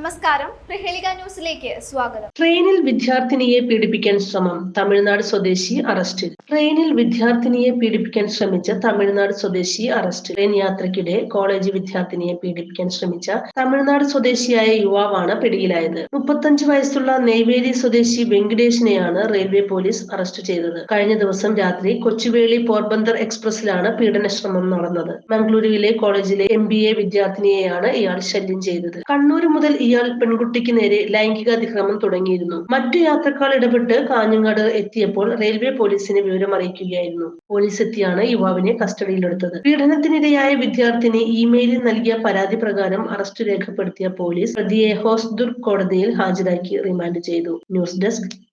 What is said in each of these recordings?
നമസ്കാരം. പ്രഹേളിക ന്യൂസിലേക്ക് സ്വാഗതം. ട്രെയിനിൽ വിദ്യാർത്ഥിനിയെ പീഡിപ്പിക്കാൻ ശ്രമം തമിഴ്നാട് സ്വദേശി അറസ്റ്റ്. ട്രെയിനിൽ വിദ്യാർത്ഥിനിയെ പീഡിപ്പിക്കാൻ ശ്രമിച്ച തമിഴ്നാട് സ്വദേശി അറസ്റ്റ്. ട്രെയിൻ യാത്രക്കിടെ കോളേജ് വിദ്യാർത്ഥിനിയെ പീഡിപ്പിക്കാൻ ശ്രമിച്ച തമിഴ്നാട് സ്വദേശിയായ യുവാവാണ് പിടിയിലായത്. മുപ്പത്തഞ്ച് വയസ്സുള്ള നെയ്വേലി സ്വദേശി വെങ്കടേഷിനെയാണ് റെയിൽവേ പോലീസ് അറസ്റ്റ് ചെയ്തത്. കഴിഞ്ഞ ദിവസം രാത്രി കൊച്ചുവേളി പോർബന്ദർ എക്സ്പ്രസിലാണ് പീഡനശ്രമം നടന്നത്. മംഗളൂരുവിലെ കോളേജിലെ എം വിദ്യാർത്ഥിനിയെയാണ് ഇയാൾ ശല്യം ചെയ്തത്. കണ്ണൂർ മുതൽ ഇയാൾ പെൺകുട്ടിക്ക് നേരെ ലൈംഗിക അതിക്രമം തുടങ്ങിയിരുന്നു. മറ്റു യാത്രക്കാർ ഇടപെട്ട് കാഞ്ഞങ്ങാട് എത്തിയപ്പോൾ റെയിൽവേ പോലീസിനെ വിവരം അറിയിക്കുകയായിരുന്നു. പോലീസ് എത്തിയാണ് യുവാവിനെ കസ്റ്റഡിയിലെടുത്തത്. പീഡനത്തിനിരയായ വിദ്യാർത്ഥിനി ഇമെയിലിൽ നൽകിയ പരാതി പ്രകാരം അറസ്റ്റ് രേഖപ്പെടുത്തിയ പോലീസ് പ്രതിയെ ഹോസ്ദുർ കോടതിയിൽ ഹാജരാക്കി റിമാൻഡ് ചെയ്തു. News desk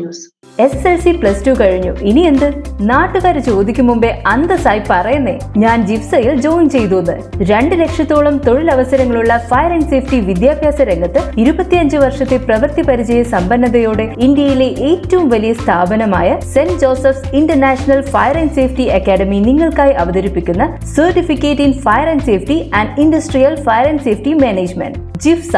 news. S L C plus two കഴിഞ്ഞു. ഇനി എന്ത്? നാട്ടുകാർ ചോദിക്കും മുമ്പേ അന്തസ്സായി പറയുന്നേ. ഞാൻ ജിപ്സയിൽ ജോയിൻ ചെയ്തു രണ്ട് ലക്ഷത്തോളം തൊഴിലവസരങ്ങളുള്ള ഫയർ ആൻഡ് സേഫ്റ്റി വിദ്യാഭ്യാസ രംഗത്ത് ഇരുപത്തിയഞ്ച് വർഷത്തെ പ്രവൃത്തി പരിചയ സമ്പന്നതയോടെ ഇന്ത്യയിലെ ഏറ്റവും വലിയ സ്ഥാപനമായ Saint Joseph's international fire and safety academy നിങ്ങൾക്കായി അവതരിപ്പിക്കുന്ന certificate in fire and safety and industrial fire and safety management JIFSA.